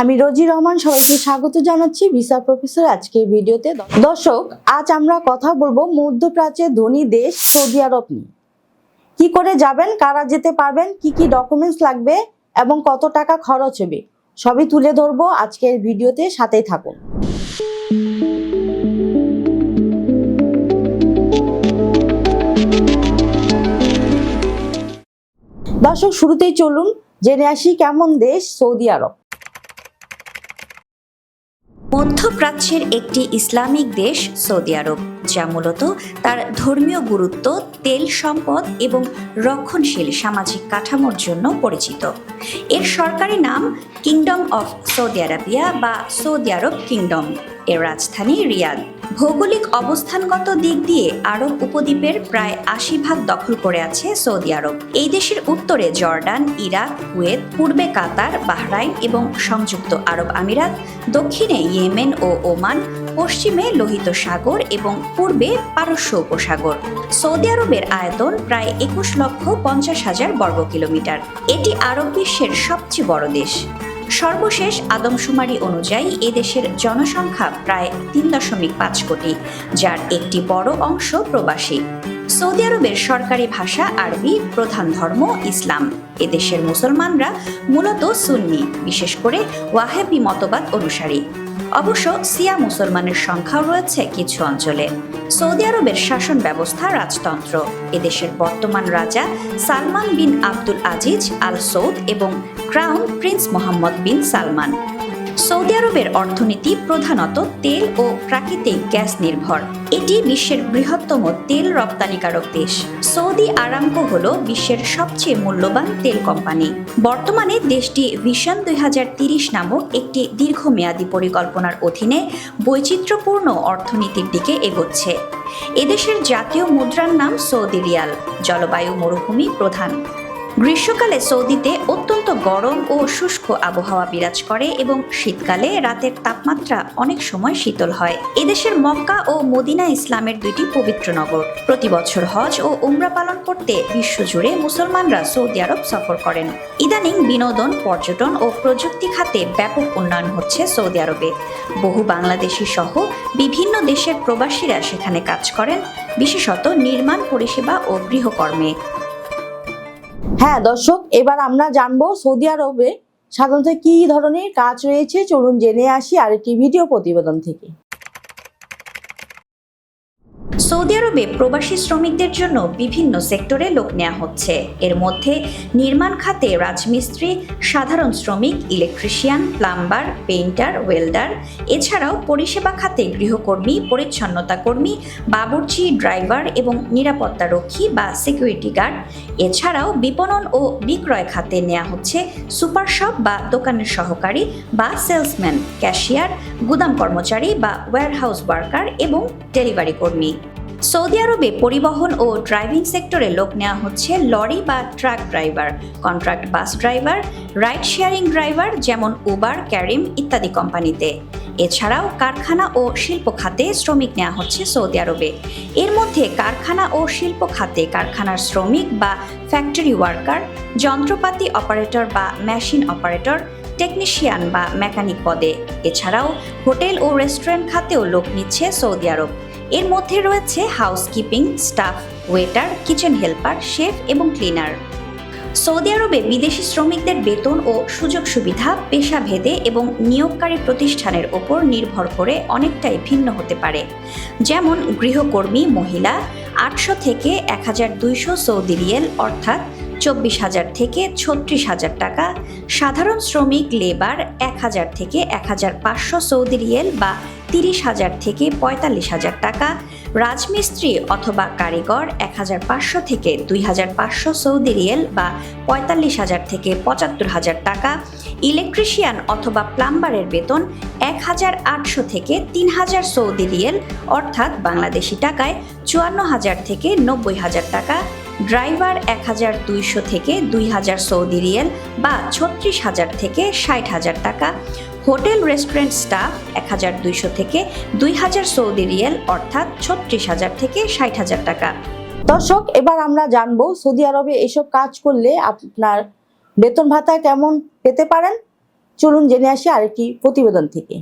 আমি রোজি রহমান, সবাইকে স্বাগত জানাচ্ছি ভিসা প্রফেসর আজকের ভিডিওতে। দর্শক, আজ আমরা কথা বলব মধ্যপ্রাচ্যের ধনী দেশ সৌদি আরব নিয়ে। কি করে যাবেন, কারা যেতে পারবেন, কি কি ডকুমেন্টস লাগবে এবং কত টাকা খরচ হবে, সবই তুলে ধরবো আজকের ভিডিওতে, সাথেই থাকুন। দর্শক, শুরুতেই চলুন জেনে আসি কেমন দেশ সৌদি আরব। মধ্যপ্রাচ্যের একটি ইসলামিক দেশ সৌদি আরব, যা মূলত তার ধর্মীয় গুরুত্ব, তেল সম্পদ এবং রক্ষণশীল সামাজিক কাঠামোর জন্য পরিচিত। এর সরকারি নাম কিংডম অফ সৌদি আরাবিয়া বা সৌদি আরব কিংডম এর রাজধানী রিয়াদ। ভৌগোলিক অবস্থানগত দিক দিয়ে আরব উপদ্বীপের প্রায় আশি ভাগ দখল করে আছে সৌদি আরব। এই দেশের উত্তরে জর্ডান, ইরাক, কুয়েত, পূর্বে কাতার, বাহরাইন এবং সংযুক্ত আরব আমিরাত, দক্ষিণে ইয়েমেন ও ওমান, পশ্চিমে লোহিত সাগর এবং পূর্বে পারস্য উপসাগর। সৌদি আরবের আয়তন প্রায় একুশ লক্ষ পঞ্চাশ হাজার বর্গ কিলোমিটার এটি আরব বিশ্বের সবচেয়ে বড় দেশ। সর্বশেষ আদমশুমারি অনুযায়ী এদেশের জনসংখ্যা প্রায় তিন দশমিক পাঁচ কোটি, যার একটি বড় অংশ প্রবাসী। সৌদি আরবের সরকারি ভাষা আরবি প্রধান ধর্ম ইসলাম। এদেশের মুসলমানরা মূলত সুন্নি, বিশেষ করে ওয়াহেবি মতবাদ অনুসারী। অবশ্য সিয়া মুসলমানের সংখ্যাও রয়েছে কিছু অঞ্চলে। সৌদি আরবের শাসন ব্যবস্থা রাজতন্ত্র। এদেশের বর্তমান রাজা সালমান বিন আব্দুল আজিজ আল সৌদ এবং crown prince Mohammed bin Salman Saudi আরবের অর্থনীতি প্রধানত তেল ও প্রাকৃতিক গ্যাস নির্ভর। এটি বিশ্বের বৃহত্তম তেল রপ্তানিকারক দেশ। সৌদি আরামকো হল বিশ্বের সবচেয়ে মূল্যবান তেল কোম্পানি। বর্তমানে দেশটি ভিশন দুই নামক একটি দীর্ঘমেয়াদী পরিকল্পনার অধীনে বৈচিত্র্যপূর্ণ অর্থনীতির দিকে এগোচ্ছে। এদেশের জাতীয় মুদ্রার নাম সৌদি রিয়াল, জলবায়ু মরুভূমি প্রধান। গ্রীষ্মকালে সৌদিতে অত্যন্ত গরম ও শুষ্ক আবহাওয়া বিরাজ করে এবং শীতকালে রাতের তাপমাত্রা অনেক সময় শীতল হয়। এদেশের মক্কা ও মদিনা ইসলামের দুইটি পবিত্র নগর। প্রতি বছর হজ ও উমরা পালন করতে বিশ্বজুড়ে মুসলমানরা সৌদি আরব সফর করেন। ইদানিং বিনোদন, পর্যটন ও প্রযুক্তি খাতে ব্যাপক উন্নয়ন হচ্ছে সৌদি আরবে। বহু বাংলাদেশি সহ বিভিন্ন দেশের প্রবাসীরা সেখানে কাজ করেন, বিশেষত নির্মাণ, পরিষেবা ও গৃহকর্মে। হ্যাঁ দর্শক, এবার আমরা জানব সৌদি আরবে সাধারণত কি ধরনের কাজ রয়েছে। চলুন জেনে আসি আরেকটি ভিডিও প্রতিবেদন থেকে। সৌদি আরবে প্রবাসী শ্রমিকদের জন্য বিভিন্ন সেক্টরে লোক নেওয়া হচ্ছে। এর মধ্যে নির্মাণ খাতে রাজমিস্ত্রি, সাধারণ শ্রমিক, ইলেকট্রিশিয়ান, প্লাম্বার, পেইন্টার, ওয়েল্ডার, এছাড়াও পরিষেবা খাতে গৃহকর্মী, পরিচ্ছন্নতা কর্মী, বাবুর্চি, ড্রাইভার এবং নিরাপত্তা রক্ষী বা সিকিউরিটি গার্ড। এছাড়াও বিপণন ও বিক্রয় খাতে নেওয়া হচ্ছে সুপার শপ বা দোকানের সহকারী বা সেলসম্যান, ক্যাশিয়ার, গুদাম কর্মচারী বা ওয়্যারহাউস ওয়ার্কার এবং ডেলিভারি কর্মী। সৌদি আরবে পরিবহন ও ড্রাইভিং সেক্টরে লোক নেওয়া হচ্ছে লরি বা truck driver, contract bus driver, ride sharing driver যেমন উবার, ক্যারিম ইত্যাদি কোম্পানিতে। এছাড়াও কারখানা ও শিল্প খাতে শ্রমিক নেওয়া হচ্ছে সৌদি আরবে। এর মধ্যে কারখানা ও শিল্প খাতে কারখানার শ্রমিক বা ফ্যাক্টরি ওয়ার্কার যন্ত্রপাতি অপারেটর বা মেশিন অপারেটর টেকনিশিয়ান বা মেকানিক পদে। এছাড়াও হোটেল ও রেস্টুরেন্ট খাতেও লোক নিচ্ছে সৌদি আরব। এর মধ্যে রয়েছে housekeeping staff waiter kitchen helper chef এবং ক্লিনার সৌদি আরবে বিদেশি শ্রমিকদের বেতন ও সুযোগ সুবিধা, পেশাভেদে এবং নিয়োগকারী প্রতিষ্ঠানের ওপর নির্ভর করে অনেকটাই ভিন্ন হতে পারে। যেমন গৃহকর্মী, মহিলা, আটশো থেকে এক হাজার দুইশো সৌদি রিয়েল, অর্থাৎ চব্বিশ হাজার থেকে ছত্রিশ হাজার টাকা। সাধারণ শ্রমিক, লেবার, এক হাজার থেকে এক হাজার পাঁচশো সৌদি রিয়েল বা তিরিশ হাজার থেকে পঁয়তাল্লিশ হাজার টাকা, রাজমিস্ত্রি অথবা কারিগর এক হাজার পাঁচশো থেকে দুই হাজার পাঁচশো সৌদি রিয়েল বা পঁয়তাল্লিশ হাজার থেকে পঁচাত্তর হাজার টাকা, ইলেকট্রিশিয়ান অথবা প্লাম্বারের বেতন এক হাজার আটশো থেকে তিন হাজার সৌদি রিয়েল, অর্থাৎ বাংলাদেশি টাকায় চুয়ান্ন হাজার থেকে নব্বই হাজার টাকা, ড্রাইভার এক হাজার দুইশো থেকে দুই হাজার সৌদি রিয়েল বা ছত্রিশ হাজার থেকে ষাট হাজার টাকা হোটেল রেস্টুরেন্ট স্টাফ এক হাজার দুইশো থেকে দুই হাজার সৌদি রিয়েল, অর্থাৎ ছত্রিশ হাজার থেকে ষাট হাজার টাকা। দর্শক, এবার আমরা জানব সৌদি আরবে এসব কাজ করলে আপনার বেতন ভাতা কেমন পেতে পারেন? চলুন জেনে আসি আরেকটি প্রতিবেদন থেকে।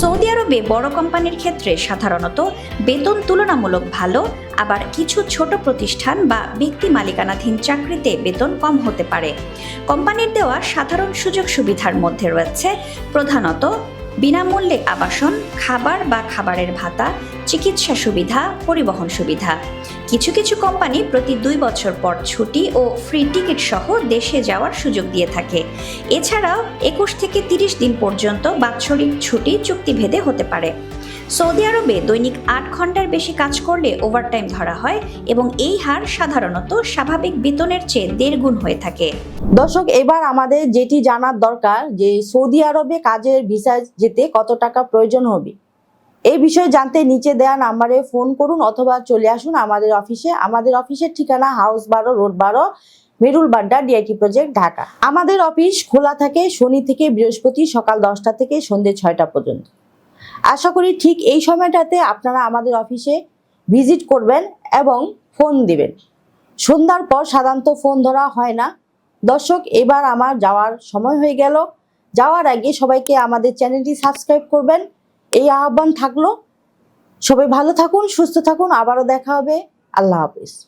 সৌদি আরবে বড় কোম্পানির ক্ষেত্রে সাধারণত বেতন তুলনামূলক ভালো, আবার কিছু ছোট প্রতিষ্ঠান বা ব্যক্তি মালিকানাধীন চাকরিতে বেতন কম হতে পারে। কোম্পানির দেওয়া সাধারণ সুযোগ সুবিধার মধ্যে রয়েছে প্রধানত বিনামূল্যে আবাসন, খাবার বা খাবারের ভাতা, চিকিৎসা সুবিধা, পরিবহন সুবিধা। কিছু কিছু কোম্পানি প্রতি দুই বছর পর ছুটি ও ফ্রি টিকিট সহ দেশে যাওয়ার সুযোগ দিয়ে থাকে। এছাড়াও একুশ থেকে তিরিশ দিন পর্যন্ত বাৎসরিক ছুটি চুক্তিভেদে হতে পারে। সৌদি আরবে দৈনিক আট ঘণ্টার বেশি কাজ করলে ওভারটাইম ধরা হয় এবং এই হার সাধারণত স্বাভাবিক বেতনের চেয়ে দেড় গুণ হয়ে থাকে। দর্শক, এবার আমাদের যেটি জানার দরকার যে সৌদি আরবে কাজের ভিসা যেতে কত টাকা প্রয়োজন হবে? এই বিষয়ে জানতে নিচে দেওয়া নাম্বারে ফোন করুন অথবা চলে আসুন আমাদের অফিসে। আমাদের অফিসের ঠিকানা হাউস বারো, রোড বারো, মেরুল বাড্ডা, ডিআইটি প্রজেক্ট, ঢাকা। আমাদের অফিস খোলা থাকে শনি থেকে বৃহস্পতি সকাল দশটা থেকে সন্ধ্যে ছয়টা পর্যন্ত। আশা করি ঠিক এই সময়টাতে আপনারা আমাদের অফিসে ভিজিট করবেন এবং ফোন দিবেন। সন্ধ্যার পর সাধারণত ফোন ধরা হয় না। দর্শক, এবার আমার যাওয়ার সময় হয়ে গেল। যাওয়ার আগে সবাইকে আমাদের চ্যানেলটি সাবস্ক্রাইব করবেন। এই আহ্বান থাকল। সবাই ভালো থাকুন, সুস্থ থাকুন। আবারও দেখা হবে। আল্লাহ হাফিজ।